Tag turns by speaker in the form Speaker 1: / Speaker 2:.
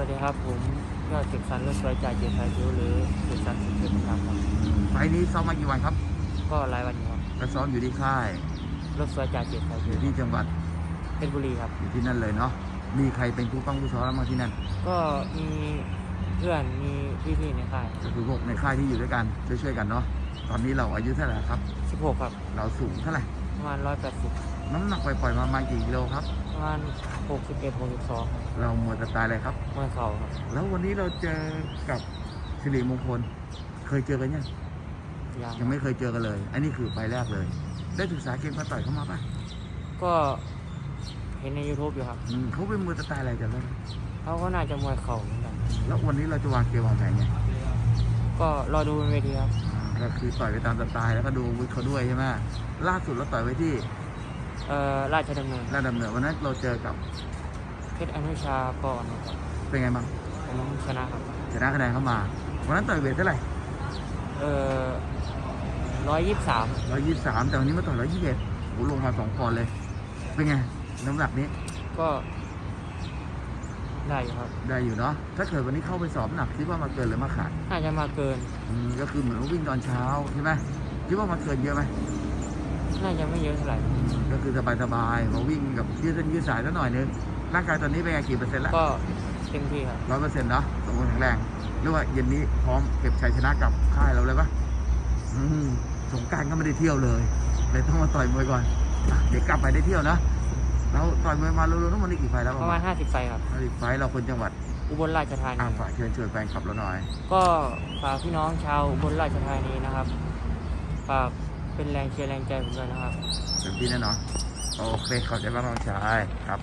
Speaker 1: วัสดีครับผมยอดเก็บสันรถสวยจากเกียรติไทยพิวหรือเก็บสันสุดเทพบุญธรรมครับ
Speaker 2: ไฟล์นี้ซ้อมมากี่วันครับ
Speaker 1: ก็รายวันอยู่ครับ
Speaker 2: ก็ซ้อมอยู่ที่ค่าย
Speaker 1: รถสวยจากเกียรติไทย
Speaker 2: อ
Speaker 1: พิว
Speaker 2: ยู่ที่จังหวัด
Speaker 1: เพชรบุรีครับ
Speaker 2: อยู่ที่นั่นเลยเนาะ มีใครเป็นผู้ป้องผู้ซ้อมบ้างที่นั่น
Speaker 1: ก็มีเพื่อนมีพี่ๆในค่าย
Speaker 2: ก็คือพวกในค่ายที่อยู่ด้วยกันช่วยๆกันเนาะ ตอนนี้เราอายุเท่าไหร่ครับ
Speaker 1: 16 ครับ
Speaker 2: เราสูงเท่าไหร่
Speaker 1: ประมาณ180
Speaker 2: น้ำหนักปล่อยๆมาประมาณกี่กิโลครับ
Speaker 1: ประมาณ61 62ครับ
Speaker 2: เราหมดสไตล์อะไรครับ
Speaker 1: มวยเข่าครับ
Speaker 2: แล้ววันนี้เราเจอกับสิริมงคล เคยเจอกันยัง
Speaker 1: ยาง
Speaker 2: ยังไม่เคยเจอกันเลย อันนี้คือไฟล์แรกเลย ได้ศึกษาเกมการต่อยเข้ามาป่ะ
Speaker 1: ก็เห็นใน YouTube อยู่ครับ
Speaker 2: อืมเขาเป็นมวยสไตล์อะไรกันแล้ว
Speaker 1: เขาก็น่าจะมวยเข่าเหมือนกัน
Speaker 2: แล้ววันนี้เราจะวางเกมวางแผนไง
Speaker 1: ก็รอดูบนเวทีครับ
Speaker 2: ก็คือต่อยไปตามสไตล์แล้วก็ดูวุฒิเขาด้วยใช่ไหมล่าสุดเราต่อยไว้ที่
Speaker 1: เอ่อราชดำเนิน
Speaker 2: ราชดำเนินวันนั้นเราเจอกับ
Speaker 1: เพชรอนุชาก่อนครับ
Speaker 2: เป็นไงบ้าง
Speaker 1: ผมชนะครับ
Speaker 2: ชนะคะแนนเข้ามา วันนั้นต่อยเวทเท่าไหร่
Speaker 1: เอ่อ123
Speaker 2: ร้อยยี่สิบสามแต่วันนี้มาต่อยร้อยยี่สิบเอ็ดโหลงมาสองปอนด์เลย เป็นไงน้ำหนักนี้
Speaker 1: ก็ ได้อยู่ครับ
Speaker 2: ได้อยู่เนาะถ้าเกิดวันนี้เข้าไปสอบหนักคิดว่ามาเกินหรือมาขาด
Speaker 1: น่าจะมาเกิน
Speaker 2: อืมก็คือเหมือนว่าวิ่งตอนเช้าใช่ไหมคิดว่ามาเกินเยอะไหม
Speaker 1: น่าจะไม่เยอะเท่าไหร่
Speaker 2: ก็คือสบายสบายๆมาวิ่งกับยืดเส้นยืดสายสักหน่อยนึงร่างกายตอนนี้เป็นไงกี่เปอร์เซ็นต์แล้ว
Speaker 1: ก็เต็มที่ครับ
Speaker 2: ร้อยเปอร์เซ็นต์เนาะสมบูรณ์แข็งแรงหรือว่าเย็นนี้พร้อมเก็บชัยชนะกับค่ายเราเลยปะอืมสงกรารก็ไม่ได้เที่ยวเลยเลยต้องมาต่อยมวยก่อนอะเดี๋ยวกลับไปได้เที่ยวนะ เราต่อยมวยมารวมๆทั้งหมดนี่กี่ไฟล์แล้ว
Speaker 1: ประมาณ 50 ไฟครับ
Speaker 2: ห้าสิบไฟล์เราคนจังหวัด
Speaker 1: อุบลราชธานี
Speaker 2: อ่างฝากเชิญชวนแฟนคลับเราหน่อย
Speaker 1: ก็ฝากพี่น้องชาวอุบลราชธานีนะครับ ฝากเป็นแรงเชียร์แรงใจผมด้วยนะครับ
Speaker 2: เต็มที่แน่นอนโอเคขอบใจมากน้องชายครับ